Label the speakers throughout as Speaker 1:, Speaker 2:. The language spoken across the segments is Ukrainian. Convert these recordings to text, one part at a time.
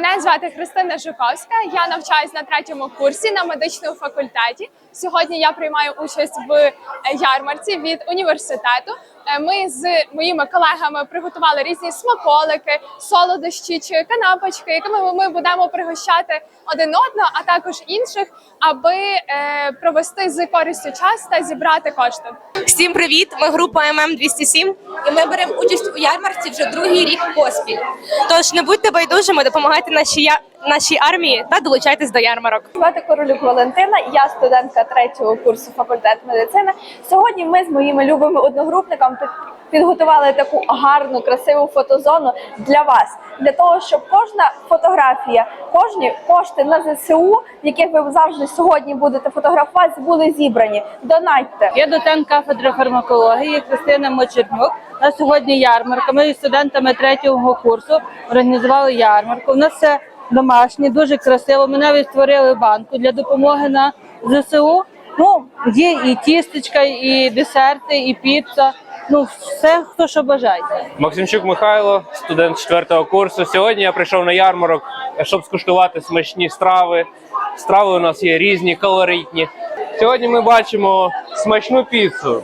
Speaker 1: Мене звати Христина Жуковська. Я навчаюсь на третьому курсі на медичному факультеті. Сьогодні я приймаю участь в е, ярмарці від університету. Е, Ми з моїми колегами приготували різні смаколики, солодощі чи канапочки, якими ми будемо пригощати один одного, а також інших, аби е, провести з користю час та зібрати кошти.
Speaker 2: Всім привіт! Ми група ММ 207 і ми беремо участь у ярмарці вже другий рік поспіль. Тож не будьте байдужими, допомагайте нашій нашій армії та долучайтесь до ярмарок.
Speaker 3: Звати Королюк Валентина, я студентка третього курсу факультету медицини. Сьогодні ми з моїми любими одногрупниками підготували таку гарну, красиву фотозону для вас, для того, щоб кожна фотографія, кожні кошти на ЗСУ, яких ви завжди сьогодні будете фотографувати, були зібрані. Донатьте.
Speaker 4: Я доцент кафедри фармакології Христина Мочернюк. На сьогодні ярмарка. Ми з студентами третього курсу організували ярмарку. У нас все домашнє, дуже красиво. Ми навіть створили банку для допомоги на ЗСУ. Ну, є і тістечка, і десерти, і піца. Ну, все, хто що бажає.
Speaker 5: Максимчук Михайло, студент четвертого курсу. Сьогодні я прийшов на ярмарок, щоб скуштувати смачні страви. Страви у нас є різні, колоритні. Сьогодні ми бачимо смачну піцу,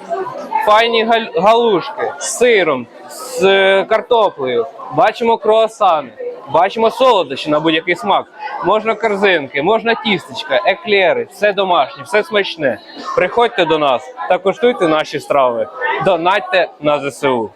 Speaker 5: файні галушки з сиром, з е, картоплею. Бачимо круасани, бачимо солодощі на будь-який смак. Можна корзинки, можна тістечка, еклери, все домашнє, все смачне. Приходьте до нас та куштуйте наші страви. Донатьте на ЗСУ.